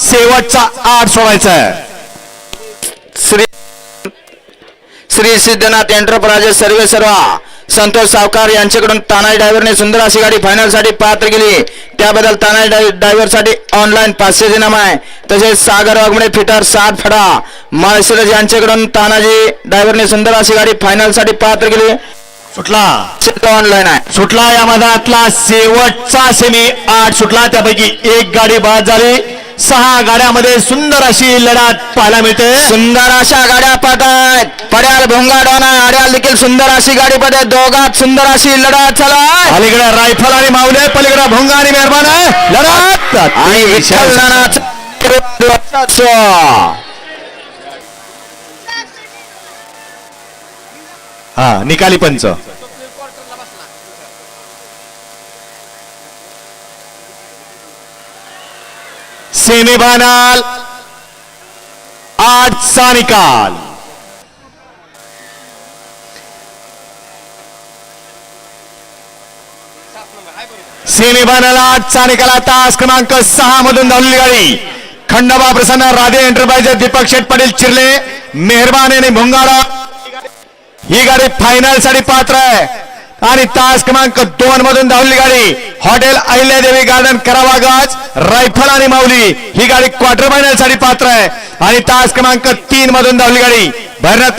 शेवटचा आठ सोडायचा आहे. श्री श्री सिद्धनाथ एंटरप्राइजेस सर्वे सर्वा संतोष सावकार यांच्याकडून तानाजी ड्रायव्हरने सुंदर अशी गाडी फायनलसाठी पात्र केली. त्याबद्दल तानाजी ड्रायव्हरसाठी ऑनलाईन पाचशे दिनाम आहे. तसेच सागर वाघमडे फिटर सात फडा माळशिरस यांच्याकडून तानाजी ड्रायव्हरने सुंदर अशी गाडी फायनलसाठी पात्र केली. सुटला. ऑनलाईन आहे. सुटला या मैदानातला शेवटचा सेमी आठ सुटला. त्यापैकी एक गाडी बाद झाली. सहा गाड्यामध्ये सुंदर अशी लढत पाहायला मिळते. सुंदर अशा गाड्या पाहत आहेत पड्याल भोंगाडोना आड्याल देखील सुंदर अशी गाडी पाहत आहेत दोघात सुंदर अशी लढत चालू अलीकडे रायफल आणि माऊले पलीकडे भोंगा आणि मेहरबान आहे. लढत. आणि नानाचं हा निकाली पंच. सेमीफायनल आठचा निकाल सेमीफायनल आठचा निकाल तास क्रमांक सहा मधून धावलेली गाडी. खंडोबा प्रसन्न राधे एंटरप्राइज दीपक शेठ पाटील चिरले मेहरबान आणि भोंगाडा. ही गाडी फायनलसाठी पात्र आहे. आणि तास क्रमांक दोन मधून धावली गाडी. हॉटेल अहिल्यादेवी गार्डन करावागाज रायफल आणि माऊली. ही गाडी क्वार्टर फायनलसाठी पात्र आहे. आणि तास क्रमांक तीन मधून धावली गाडी. भरण्यात